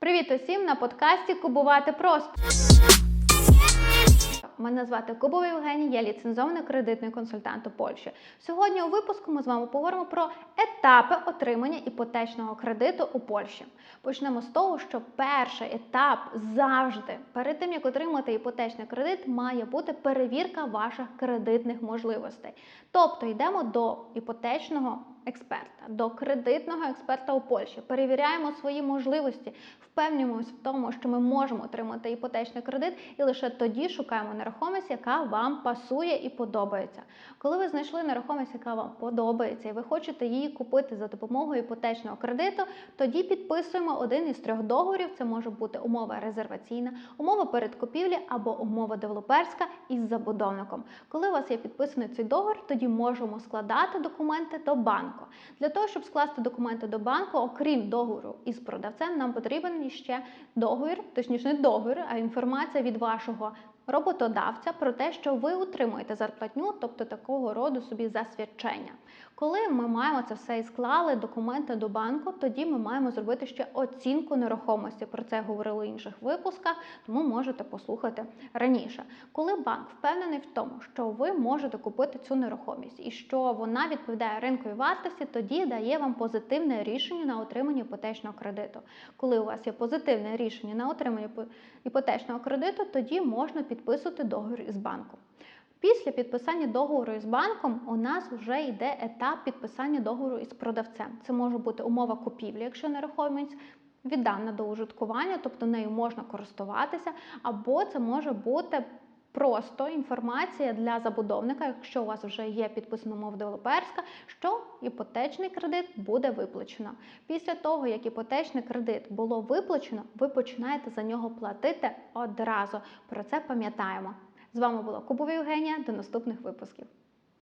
Привіт усім на подкасті Кубувати просто. Мене звати Кубова Євгенія, я ліцензований кредитний консультант у Польщі. Сьогодні у випуску ми з вами поговоримо про етапи отримання іпотечного кредиту у Польщі. Почнемо з того, що перший етап завжди перед тим як отримати іпотечний кредит, має бути перевірка ваших кредитних можливостей. Тобто йдемо до іпотечного експерта, до кредитного експерта у Польщі, перевіряємо свої можливості, впевнюємося в тому, що ми можемо отримати іпотечний кредит, і лише тоді шукаємо нерухомість, яка вам пасує і подобається. Коли ви знайшли нерухомість, яка вам подобається, і ви хочете її купити за допомогою іпотечного кредиту, тоді підписуємо один із трьох договорів. Це може бути умова резерваційна, умова передкупівлі або умова девелоперська із забудовником. Коли у вас є підписаний цей договір, тоді можемо складати документи до банку. Для того, щоб скласти документи до банку, окрім договору із продавцем, нам потрібен ще договір, точніше не договір, а інформація від вашого роботодавця про те, що ви утримуєте зарплатню, тобто такого роду собі засвідчення. Коли ми маємо це все і склали документи до банку, тоді ми маємо зробити ще оцінку нерухомості. Про це я говорила в інших випусках, тому можете послухати раніше. Коли банк впевнений в тому, що ви можете купити цю нерухомість і що вона відповідає ринковій вартості, тоді дає вам позитивне рішення на отримання іпотечного кредиту. Коли у вас є позитивне рішення на отримання іпотечного кредиту, тоді можна підписувати договір із банком. Після підписання договору із банком у нас вже йде етап підписання договору із продавцем. Це може бути умова купівлі, якщо нерухомість віддана до ужиткування, тобто нею можна користуватися, або це може бути просто інформація для забудовника, якщо у вас вже є підписана мова девелоперська, що іпотечний кредит буде виплачено. Після того, як іпотечний кредит було виплачено, ви починаєте за нього платити одразу. Про це пам'ятаємо. З вами була Кубова Євгенія. До наступних випусків.